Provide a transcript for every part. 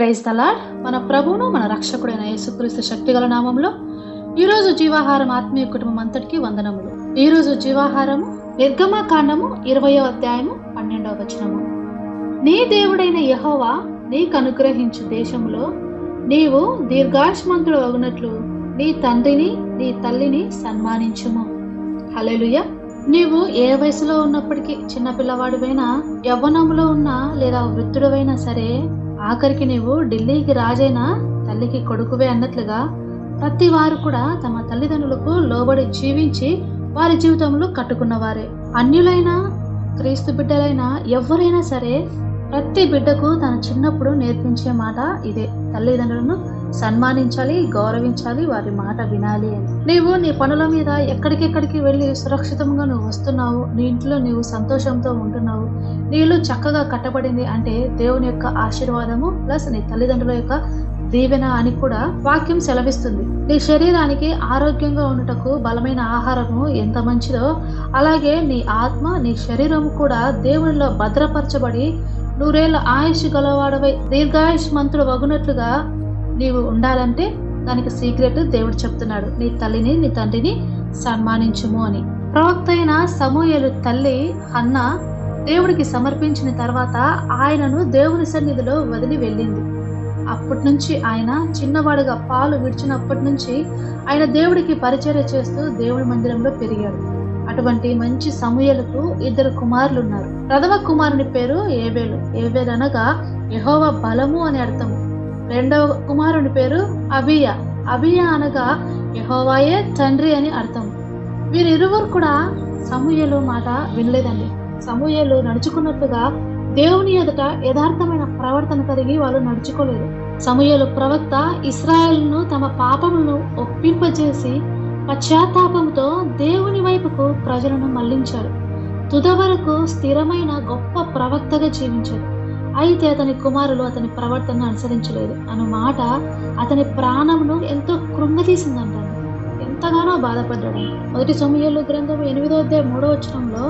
Praise తలాడ్ మన ప్రభువును మన రక్షకుడైన యేసుక్రీస్తు శక్తిగల నామంలో ఈరోజు జీవాహారం ఆత్మీయ కుటుంబం అంతటికి వందనములు. ఈరోజు జీవాహారము నిర్గమకాండము ఇరవయో అధ్యాయము పన్నెండవ వచనము. నీ దేవుడైన యహోవా నీకు అనుగ్రహించు దేశంలో నీవు దీర్ఘాయుష్మంతుడు అవునట్లు నీ తండ్రిని నీ తల్లిని సన్మానించుము. హలెలుయ నీవు ఏ వయసులో ఉన్నప్పటికీ చిన్నపిల్లవాడివైనా యవ్వనంలో ఉన్నా లేదా వృద్ధుడవైనా సరే ఆఖరికి నీవు ఢిల్లీకి రాజైనా తల్లికి కొడుకువే అన్నట్లుగా ప్రతి వారు కూడా తమ తల్లిదండ్రులకు లోబడి జీవించి వారి జీవితంలో కట్టుకున్నవారే. అన్యులైనా క్రీస్తు బిడ్డలైనా ఎవరైనా సరే ప్రతి బిడ్డకు తన చిన్నప్పుడు నేర్పించే మాట ఇదే. తల్లిదండ్రులను సన్మానించాలి గౌరవించాలి వారి మాట వినాలి అని. నీవు నీ పనుల మీద ఎక్కడికెక్కడికి వెళ్ళి సురక్షితంగా నువ్వు వస్తున్నావు నీ ఇంట్లో నీవు సంతోషంతో ఉంటున్నావు. నీళ్ళు చక్కగా కట్టబడింది అంటే దేవుని యొక్క ఆశీర్వాదము ప్లస్ నీ తల్లిదండ్రుల యొక్క దీవెన అని కూడా వాక్యం సెలవిస్తుంది. నీ శరీరానికి ఆరోగ్యంగా ఉండటకు బలమైన ఆహారము ఎంత మంచిదో అలాగే నీ ఆత్మ నీ శరీరం కూడా దేవునిలో భద్రపరచబడి నూరేళ్ళ ఆయుష్ గలవాడవై దీర్ఘాయుష్ మంత్రుడు వగునట్లుగా నీవు ఉండాలంటే దానికి సీక్రెట్ దేవుడు చెప్తున్నాడు. నీ తల్లిని నీ తండ్రిని సన్మానించుము అని. ప్రవక్త అయిన సమూహలు తల్లి అన్న దేవుడికి సమర్పించిన తర్వాత ఆయనను దేవుని సన్నిధిలో వదిలి వెళ్ళింది. అప్పటి నుంచి ఆయన చిన్నవాడుగా పాలు విడిచినప్పటి నుంచి ఆయన దేవుడికి పరిచర్య చేస్తూ దేవుడి మందిరంలో పెరిగాడు. అటువంటి మంచి సమూహలకు ఇద్దరు కుమారులు ఉన్నారు ప్రథమ కుమారుని పేరు ఏబేలు. ఏబేలు అనగా యహోవ బలము అని అర్థం రెండవ కుమారుని పేరు అబియా. అబియా అనగా యహోవాయే తండ్రి అని అర్థం. వీరిరువురు కూడా సమూహలు మాట వినలేదండి. సమూహలు నడుచుకున్నట్లుగా దేవుని ఎదుట యథార్థమైన ప్రవర్తన కలిగి వాళ్ళు నడుచుకోలేదు. సమూహలు ప్రవక్త ఇస్రాయల్ను తమ పాపములను ఒప్పింపజేసి పశ్చాత్తాపంతో దేవుని వైపుకు ప్రజలను మళ్ళించారు. తుదవరకు స్థిరమైన గొప్ప ప్రవక్తగా జీవించారు. అయితే అతని కుమారులు అతని ప్రవర్తనను అనుసరించలేదు. అన్న మాట అతని ప్రాణమును ఎంతో కృంగతీసిందంటారు ఎంతగానో బాధపడ్డాడు. మొదటి సమయంలో గ్రంథం ఎనిమిదో అధ్యాయ మూడో వచనంలో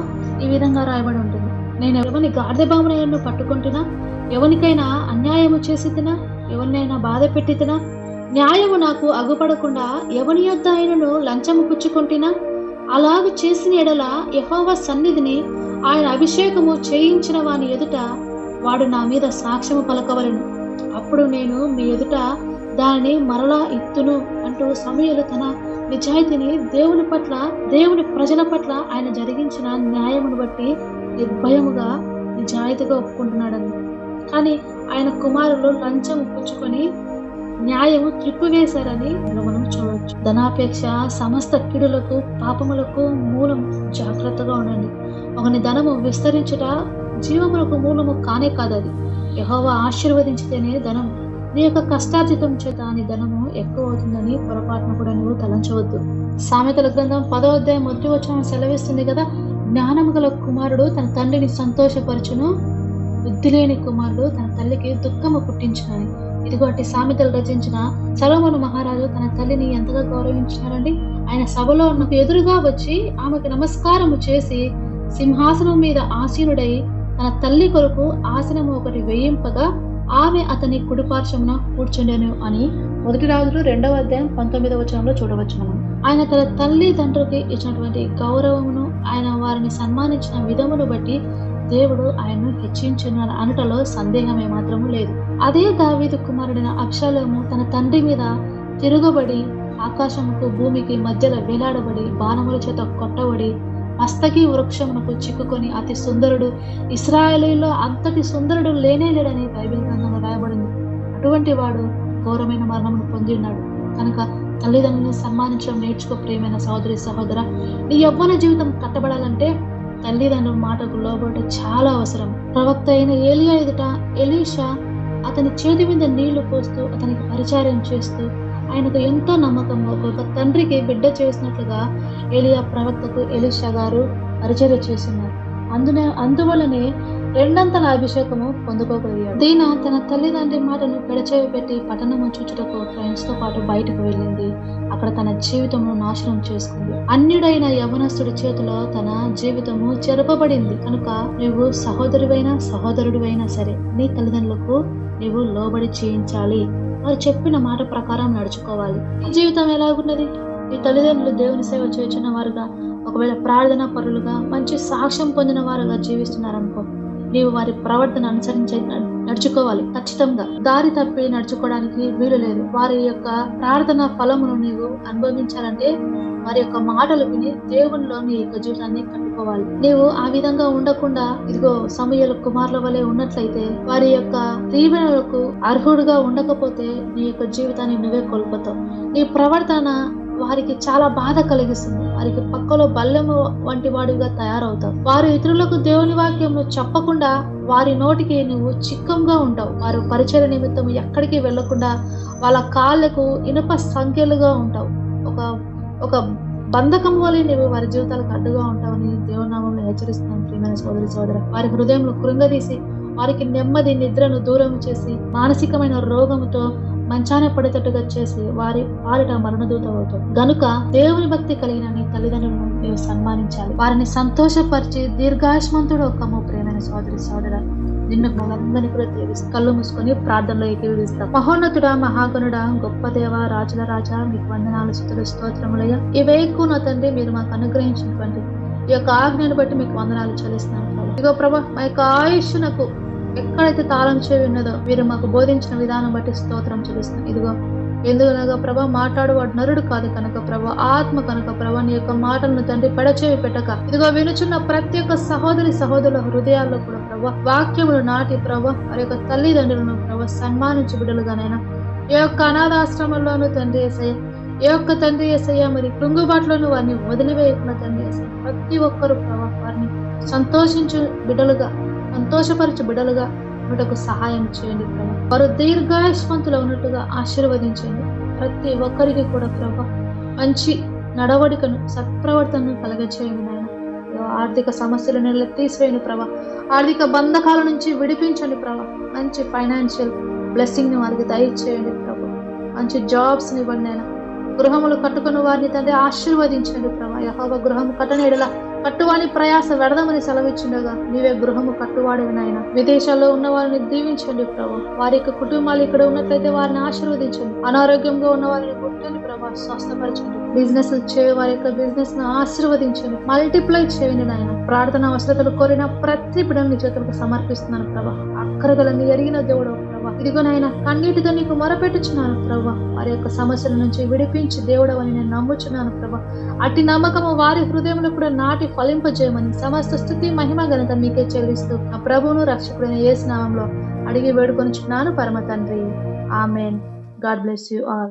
ఈ విధంగా రాయబడి ఉంటుంది. నేను ఎవరిని గార్ధబామునయ్యను పట్టుకుంటున్నా ఎవరికైనా అన్యాయము చేసి తినా ఎవరినైనా బాధ పెట్టి తినా న్యాయము నాకు అగుపడకుండా ఎవని యొద్ద ఆయనను లంచము పుచ్చుకుంటున్నా అలాగ చేసిన ఎడల యహోవ సన్నిధిని ఆయన అభిషేకము చేయించిన వాని ఎదుట వాడు నా మీద సాక్ష్యము పలకవలను. అప్పుడు నేను మీ ఎదుట దానిని మరలా ఎత్తును అంటూ సమయలు తన నిజాయితీని దేవుని పట్ల దేవుని ప్రజల పట్ల ఆయన జరిగించిన న్యాయమును బట్టి నిర్భయముగా నిజాయితీగా ఒప్పుకుంటున్నాడని. కానీ ఆయన కుమారులు లంచం పుచ్చుకొని న్యాయము త్రిప్పివేశారని మనం చూడవచ్చు ధనాపేక్ష సమస్త కీడులకు పాపములకు మూలం జాగ్రత్తగా ఉండండి. ఒకని ధనము విస్తరించుట జీవములకు మూలము కానే కాదది. యహోవా ఆశీర్వదించితేనే ధనం. నీ యొక్క కష్టార్జితం చేత నీ ధనము ఎక్కువ అవుతుందని పొరపాటున కూడా నువ్వు తలంచవద్దు. సామెతల గ్రంథం పదో అధ్యాయం మొదటి వచ్చిన సెలవిస్తుంది కదా? జ్ఞానము గల కుమారుడు తన తండ్రిని సంతోషపరచును. బుద్ధి లేని కుమారుడు తన తల్లికి దుఃఖము పుట్టించునని. ఇదిగోటి సామెతలు రచించిన సలోమను మహారాజు తన తల్లిని ఎంతగా గౌరవించినారండి ఆయన సభలో ఉన్నకు ఎదురుగా వచ్చి ఆమెకు నమస్కారము చేసి సింహాసనం మీద ఆసీనుడై తన తల్లి కొరకు ఆసనము ఒకటి వేయింపగా ఆమె అతని కుడిపార్శ్వమున కూర్చుండెను అని మొదటి రాజులు రెండవ అధ్యాయం పంతొమ్మిదవ వచనంలో చూడవచ్చు మనం ఆయన తన తల్లి తండ్రికి ఇచ్చినటువంటి గౌరవమును ఆయన వారిని సన్మానించిన విధమును బట్టి దేవుడు ఆయన్ను హెచ్చించున్న అనటలో సందేహమే మాత్రము లేదు. అదే దావీదు కుమారుడైన అక్షలోము తన తండ్రి మీద తిరుగుబడి ఆకాశముకు భూమికి మధ్యలో వేలాడబడి బాణముల చేత కొట్టబడి అస్తకి వృక్షమునకు చిక్కుకొని అతి సుందరుడు ఇస్రాయలీలో అంతటి సుందరుడు లేనే లేడని బైబిల్ గ్రంథంలో రాయబడింది. అటువంటి వాడు ఘోరమైన మరణమును పొందినాడు కనుక తల్లిదండ్రులను సన్మానించడం నేర్చుకో ప్రియమైన సహోదరి సహోదర. నీ యవ్వన జీవితం కట్టబడాలంటే తల్లిదండ్రుల మాటకు లోబడటం చాలా అవసరం. ప్రవక్త అయిన ఏలియా ఎదుట ఎలీషా అతని చేతి మీద నీళ్ళు పోస్తూ అతనికి పరిచారం చేస్తూ ఆయనకు ఎంతో నమ్మకం. ఒక తండ్రికి బిడ్డ చేసినట్లుగా ఎలియా ప్రవక్తకు ఎలిషా గారు పరిచర్య చేస్తున్నారు. అందునే అందువలనే రెండంతల అభిషేకము పొందుకోగలిగాడు. దీన తన తల్లిదండ్రి మాటను పెడచేవి పెట్టి పట్టణము చూచుటకు ఫ్రెండ్స్తో పాటు బయటకు వెళ్ళింది. అక్కడ తన జీవితమును నాశనం చేసుకుంది. అన్యుడైన యవనస్తుడి చేతిలో తన జీవితము చెరపబడింది. కనుక నువ్వు సహోదరువైనా సహోదరుడివైనా సరే నీ తల్లిదండ్రులకు నీవు లోబడి చేయించాలి వారు చెప్పిన మాట ప్రకారం నడుచుకోవాలి. నీ జీవితం ఎలాగున్నది? నీ తల్లిదండ్రులు దేవుని సేవ చేసిన వారుగా ఒకవేళ ప్రార్థన పరులుగా మంచి సాక్ష్యం పొందిన వారుగా జీవిస్తున్నారనుకో. నీవు వారి ప్రవర్తన అనుసరించి నడుచుకోవాలి. ఖచ్చితంగా. దారి తప్పి నడుచుకోవడానికి వీలు లేదు. వారి యొక్క ప్రార్థన ఫలమును నీవు అనుభవించాలంటే వారి యొక్క మాటలు విని దేవునిలో నీ యొక్క జీవితాన్ని కట్టుకోవాలి. నీవు ఆ విధంగా ఉండకుండా ఇదిగో సమయాల కుమారుల వలె ఉన్నట్లయితే వారి యొక్క దీవెనలకు అర్హుడుగా ఉండకపోతే నీ యొక్క జీవితాన్ని నువ్వే కోల్పోతావు. నీ ప్రవర్తన వారికి చాలా బాధ కలిగిస్తుంది. వారికి పక్కలో బల్లెము వంటి వాడిగా తయారవుతావు వారు ఇతరులకు దేవుని వాక్యము చెప్పకుండా వారి నోటికి నువ్వు చిక్కంగా ఉంటావు. వారు పరిచయ నిమిత్తం ఎక్కడికి వెళ్ళకుండా వాళ్ళ కాళ్ళకు ఇనుప సంఖ్యలుగా ఉంటావు. ఒక ఒక బంధకం వలె నువ్వు వారి జీవితాలకు అడ్డుగా ఉంటావని దేవుని నామంలో హెచ్చరిస్తున్నాను ప్రియమైన సోదరి సోదర వారి హృదయంలో కృంగదీసి వారికి నెమ్మది నిద్రను దూరం చేసి మానసికమైన రోగంతో మంచాన పడేటట్టుగా చేసి వారి వారిట మరణదూత అవుతుంది గనుక దేవుని భక్తి కలిగిన నీ తల్లిదండ్రులను నీవు సన్మానించాలి. వారిని సంతోషపరిచి దీర్ఘాయుష్మంతుడు ఒక్కము ప్రేమైన సోదరి సోదర నిన్ను మనందరినీ కూడా దీవిస్తా కళ్ళు మూసుకొని ప్రార్థనలో ఏకీవిస్తాం మహోన్నతుడా మహాగణుడ గొప్ప దేవ రాజుల రాజా మీకు వందనాలు స్థుతులు స్తోత్రములయ్య. ఇవేకు నా తండ్రి మీరు మాకు అనుగ్రహించినటువంటి ఈ యొక్క ఆజ్ఞను బట్టి మీకు వందనాలు చెల్లిస్తున్నాను ప్రభు. ఇదిగో ప్రభా మా యొక్క ఆయుష్నకు ఎక్కడైతే తాళం చెవి ఉన్నదో మీరు మాకు బోధించిన విధానం బట్టి స్తోత్రం చెల్లిస్తాం. ఇదిగో ఎందుకనగా ప్రభా మాట్లాడువాడు నరుడు కాదు కనుక ప్రభా ఆత్మ కనుక ప్రభా నీ యొక్క మాటలను తండ్రి పెడచేవి పెట్టక. ఇదిగో వినుచున్న ప్రతి ఒక్క సహోదరి సహోదరుల హృదయాల్లో కూడా ప్రభా వాక్యములు నాటి ప్రభా వారి యొక్క తల్లిదండ్రులను ప్రభా సన్మానించు బిడ్డలుగానైనా ఏ యొక్క అనాథాశ్రమంలోనూ తండ్రి ఏసయ్య ఏ యొక్క తండ్రి ఏసయ్య మరి కృంగుబాట్లోనూ వారిని వదిలివేయకుండా తండ్రి ఏసయ్య ప్రతి ఒక్కరు ప్రభా వారిని సంతోషించు బిడ్డలుగా సంతోషపరచు బిడలుగా ఉండటకు సహాయం చేయండి ప్రభా. వారు దీర్ఘాయుష్మంతులు ఉన్నట్టుగా ఆశీర్వదించండి. ప్రతి ఒక్కరికి కూడా ప్రభా మంచి నడవడికను సత్ప్రవర్తనను కలగచేయండి నాయన. ఆర్థిక సమస్యలు నెల తీసివేయండి ప్రభా. ఆర్థిక బంధకాల నుంచి విడిపించండి ప్రభా. మంచి ఫైనాన్షియల్ బ్లెస్సింగ్ని వారికి దయచేయండి ప్రభా. మంచి జాబ్స్ని ఇవ్వండి నాయన. గృహములు కట్టుకున్న వారిని తండ్రి ఆశీర్వదించండి ప్రభా. యహోవ గృహం కట్టనేడలా కట్టువాని ప్రయాస వెడదామని సెలవిచ్చుండగా నీవే గృహము కట్టువాడివి నాయన. విదేశాల్లో ఉన్న వారిని దీవించండి ప్రభు. వారి యొక్క కుటుంబాలు ఇక్కడ ఉన్నట్లయితే వారిని ఆశీర్వదించండి. అనారోగ్యంగా ఉన్న వారిని ముట్టండి ప్రభా. స్వస్థపరచండి. బిజినెస్ చేయ వారి యొక్క బిజినెస్ను ఆశీర్వదించండి. మల్టిప్లై చేయండి నాయన. ప్రార్థన అవసరతలు కోరిన ప్రతి బిడ్డని చేతులకు సమర్పిస్తున్నాను ప్రభా. అక్కరగలని ఎరిగిన దేవుడు ఇదిగో నాయన కన్నీటితో నీకు మొరపెట్టుచున్నాను ప్రభా. వారి యొక్క సమస్యల నుంచి విడిపించి దేవుడవని నేను నమ్ముచున్నాను ప్రభా. అట్టి నమ్మకము వారి హృదయంలో కూడా నాటి ఫలింపజేయమని సమస్త స్థుతి మహిమ ఘనత మీకే చెల్లిస్తూ నా ప్రభువును రక్షకుడైన ఏ స్నామంలో అడిగి వేడుకొనిచున్నాను పరమ తండ్రి. Amen. God bless you all.